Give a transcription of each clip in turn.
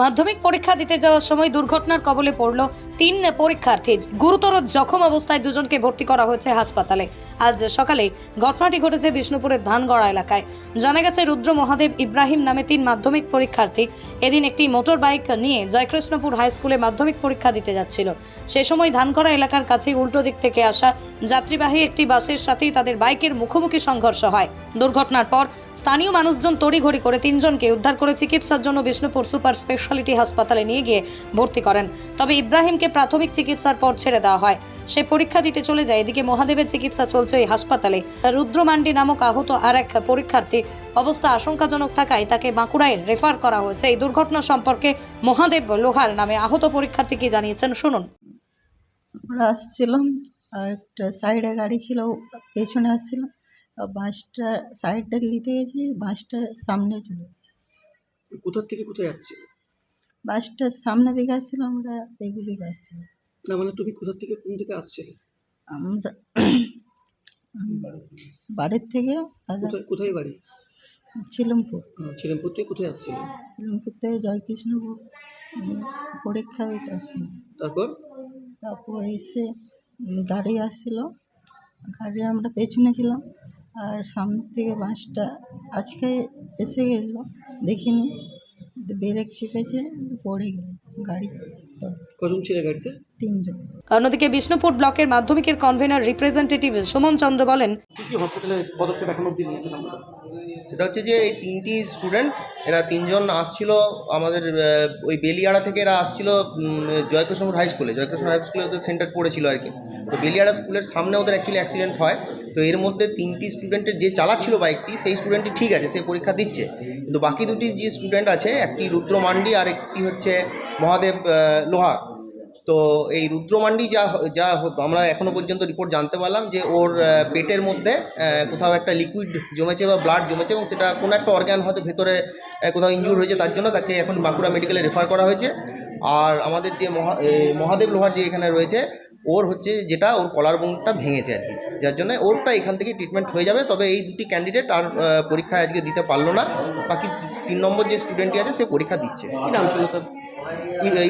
মাধ্যমিক পরীক্ষা দিতে যাওয়ার সময় দুর্ঘটনার কবলে পড়ল তিন পরীক্ষার্থী। গুরুতর জখম অবস্থায় দুজনকে ভর্তি করা হয়েছে হাসপাতালে। আজ সকালে ঘটনাটি ঘটেছে বিষ্ণুপুরের ধানগড়া এলাকায়। জানা গেছে, রুদ্র মহাদেব ইব্রাহিম নামে তিন মাধ্যমিক পরীক্ষার্থী। এদিন একটি মোটর বাইক নিয়ে জয়কৃষ্ণপুর হাই স্কুলে মাধ্যমিক পরীক্ষা দিতে যাচ্ছিল। সে সময় ধানগড়া এলাকার কাছে উল্টো দিক থেকে আসা যাত্রীবাহী একটি বাসের সাথেই তাদের বাইকের মুখোমুখি সংঘর্ষ হয়। দুর্ঘটনার পর স্থানীয় মানুষজন তড়িঘড়ি করে তিনজনকে উদ্ধার করে চিকিৎসার জন্য বিষ্ণুপুর সুপার স্পেশালিটি হাসপাতালে নিয়ে গিয়ে ভর্তি করেন। তবে ইব্রাহিমকে প্রাথমিক চিকিৎসার পর ছেড়ে দেওয়া হয়। সে পরীক্ষা দিতে চলে যায়। এদিকে মহাদেবের চিকিৎসা চলছে এই হাসপাতালে। রুদ্রমান্ডি নামক আহত আর এক পরীক্ষার্থী অবস্থা আশঙ্কাজনক থাকায় তাকে বাঁকুড়ায় রেফার করা হয়েছে। এই দুর্ঘটনা সম্পর্কে মহাদেব লোহার নামে আহত পরীক্ষার্থী কি জানিয়েছেন। শুনুন। আমরা আসছিলাম আর একটা সাইডে গাড়ি ছিল পেছনে আসছিলাম বাসটা সাইডটা নিতে গেছি বাসটা সামনে চলে গেছে। কোথা থেকে কোথায় আসছে বাসটা সামনে দিকে আসছিল আমরা এগুলি আসছিলাম না মানে তুমি কোথা থেকে কোন দিকে আসছে আমরা বাড়ির থেকে কোথায় বাড়ি? ছিলমপুর। ছিলেমপুর থেকে কোথায় আসছিল? ছিলমপুর থেকে জয়কৃষ্ণপুর পরীক্ষা দিতে আসছিলাম তারপর? তারপর এসে গাড়ি আসছিল। গাড়ি আমরা পেছনে ছিলাম আর সামনে থেকে বাসটা আজকে এসে গেল দেখিনি। ব্রেক চেপেছে পড়ে গেল গাড়ি কজন ছিল গাড়িতে? তিনজন। অন্যদিকে বিষ্ণুপুর ব্লকের মাধ্যমিকের কনভেনার রিপ্রেজেন্টেটিভ সুমন চন্দ্র বলেন কি কি হসপিটালে পদক্ষেপ এখন অব্দি নিয়েছেন আপনারা? সেটা হচ্ছে যে এই তিনটি স্টুডেন্ট এরা তিনজন আসছিল আমাদের ওই বেলিয়াড়া থেকে এরা আসছিল জয়কৃষ্ণপুর হাই স্কুলে জয়কৃষ্ণ হাই স্কুলে ওদের সেন্টার পড়েছিল আর কি। তো বেলিয়াড়া স্কুলের সামনে ওদের অ্যাকচুয়ালি অ্যাক্সিডেন্ট হয়। তো এর মধ্যে তিনটি স্টুডেন্টের যে চালাচ্ছিল বাইকটি সেই স্টুডেন্টটি ঠিক আছে, সে পরীক্ষা দিচ্ছে। কিন্তু বাকি দুটি যে স্টুডেন্ট আছে, একটি রুদ্র মান্ডি আর একটি হচ্ছে মহাদেব লোহার। তো এই রুদ্রমান্ডি যা যা আমরা এখনও পর্যন্ত রিপোর্ট জানতে পারলাম যে ওর পেটের মধ্যে কোথাও একটা লিকুইড জমেছে বা ব্লাড জমেছে এবং সেটা কোনো একটা অর্গ্যান হয়তো ভেতরে কোথাও ইনজুর হয়েছে তার জন্য তাকে এখন বাঁকুড়া মেডিকেলে রেফার করা হয়েছে। আর আমাদের যে মহা মহাদেব লোহার যে এখানে রয়েছে ওর হচ্ছে যেটা ওর কলার বোনটা ভেঙেছে আর কি। যার জন্য ওরটা এখান থেকে ট্রিটমেন্ট হয়ে যাবে তবে এই দুটি ক্যান্ডিডেট আর আহ, পরীক্ষা আজকে দিতে পারল না। বাকি তিন নম্বর যে স্টুডেন্টটি আছে সে পরীক্ষা দিচ্ছে। কী নাম ছিল তার?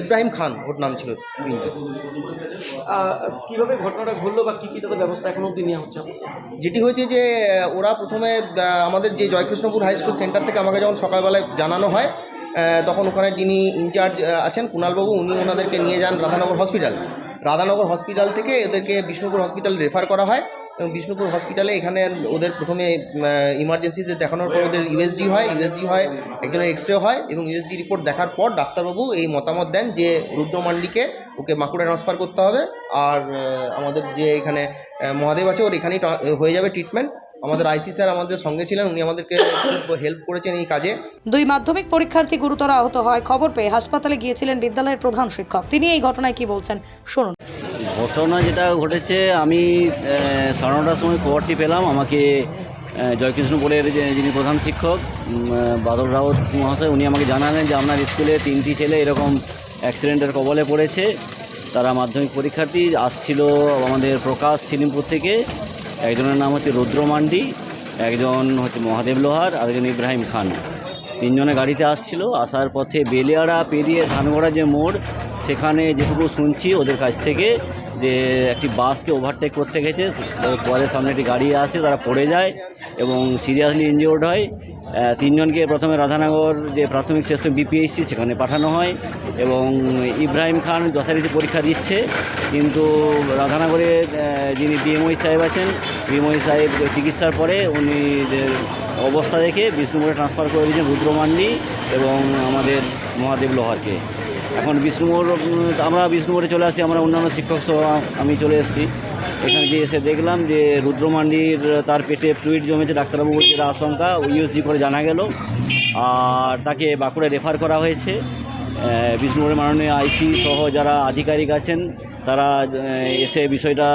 ইব্রাহিম খান ওর নাম ছিল আহ, ঘটনাটা ঘটলো বা কী কী তাদের ব্যবস্থা এখন অব্দি নেওয়া হচ্ছে? যেটি হয়েছে যে ওরা প্রথমে আমাদের যে জয়কৃষ্ণপুর হাই স্কুল সেন্টার থেকে আমাকে যখন সকালবেলায় জানানো হয় তখন ওখানে যিনি ইনচার্জ আছেন কুণালবাবু উনি ওনাদেরকে নিয়ে যান রাধানগর হসপিটাল রাধানগর হসপিটাল থেকে এদেরকে বিষ্ণুপুর হসপিটাল রেফার করা হয় এবং বিষ্ণুপুর হসপিটালে এখানে ওদের প্রথমে ইমার্জেন্সিতে দেখানোর পর ওদের ইউএসজি হয় ইউএসজি হয়, একজনের এক্স রে হয় এবং ইউএসজি রিপোর্ট দেখার পর ডাক্তারবাবু এই মতামত দেন যে রুদ্র রুদ্রমান্ডিকে ওকে মাকুড়ে ট্রান্সফার করতে হবে। আর আমাদের যে এখানে মহাদেব আছে ওর এখানেই হয়ে যাবে ট্রিটমেন্ট আমাদের আইসি স্যার আমাদের সঙ্গে ছিলেন উনি আমাদেরকে খুব হেল্প করেছেন এই কাজে। দুই মাধ্যমিক পরীক্ষার্থী গুরুতর আহত হয়। খবর পেয়ে হাসপাতালে গিয়েছিলেন বিদ্যালয়ের প্রধান শিক্ষক। তিনি এই ঘটনায় কি বলছেন? শুনুন। ঘটনা যেটা ঘটেছে আমি সাড়ে নটার সময় খবরটি পেলাম। আমাকে জয়কৃষ্ণপুরের যিনি প্রধান শিক্ষক বাদল রাউত মহাশয় উনি আমাকে জানালেন যে আপনার স্কুলে তিনটি ছেলে এরকম অ্যাক্সিডেন্টের কবলে পড়েছে। তারা মাধ্যমিক পরীক্ষার্থী আসছিল আমাদের প্রকাশ ছিলিমপুর থেকে। একজনের নাম হচ্ছে রুদ্র মান্ডি, একজন হচ্ছে মহাদেব লোহার, আর একজন ইব্রাহিম খান। তিনজনে গাড়িতে আসছিল, আসার পথে বেলিয়াড়া পেরিয়ে ধানগড়া যে মোড়, সেখানে যেটুকু শুনছি ওদের কাছ থেকে যে একটি বাসকে ওভারটেক করতে গেছে পরে সামনে একটি গাড়ি আসে, তারা পড়ে যায় এবং সিরিয়াসলি ইনজিওর্ড হয়। তিনজনকে প্রথমে রাধানগর যে প্রাথমিক স্বাস্থ্য বিপিএইচসি সেখানে পাঠানো হয় এবং ইব্রাহিম খান যথারীতি পরীক্ষা দিচ্ছে। কিন্তু রাধানগরে যিনি বিএমওই সাহেব আছেন বিএমওই সাহেব চিকিৎসার পরে উনি অবস্থা দেখে বিষ্ণুপুরে ট্রান্সফার করে দিয়েছেন রুদ্রমান্ডি এবং আমাদের মহাদেব লোহারকে। এখন বিষ্ণুপুর আমরা বিষ্ণুপুরে চলে আসছি, আমরা অন্যান্য শিক্ষক সহ আমি চলে এসেছি। এখানে যে এসে দেখলাম যে রুদ্রমান্ডির তার পেটে ফ্লুইড জমেছে ডাক্তারবাবুর যেটা আশঙ্কা ইউএসজি করে জানা গেল। আর তাকে বাঁকুড়া রেফার করা হয়েছে। বিষ্ণুপুরের মাননীয় আইসি সহ যারা আধিকারিক আছেন, তারা এসে বিষয়টা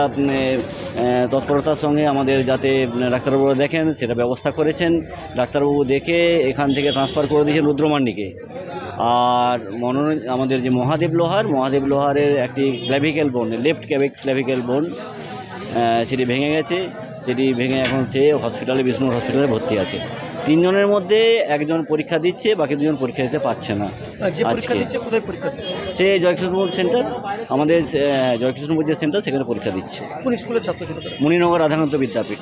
তৎপরতার সঙ্গে আমাদের যাতে ডাক্তারবাবুরা দেখেন, সেটা ব্যবস্থা করেছেন। ডাক্তারবাবু দেখে এখান থেকে ট্রান্সফার করে দিয়েছেন রুদ্রমান্ডিকে। আর মনোর আমাদের যে মহাদেব লোহার মহাদেব লোহারের একটি ক্ল্যাভিক্যাল বোন লেফট ক্ল্যাভিক্যাল বোন সেটি ভেঙে গেছে। সেটি ভেঙে এখন সে হসপিটালে বিষ্ণুপুর হসপিটালে ভর্তি আছে। তিনজনের মধ্যে একজন পরীক্ষা দিচ্ছে বাকি দুজন পরীক্ষা দিতে পারছে না। আজকে। সে জয়কৃষ্ণপুর সেন্টার আমাদের জয়কৃষ্ণপুর যে সেন্টার সেখানে পরীক্ষা দিচ্ছে? মণিনগর রাধাকান্ত বিদ্যাপীঠ।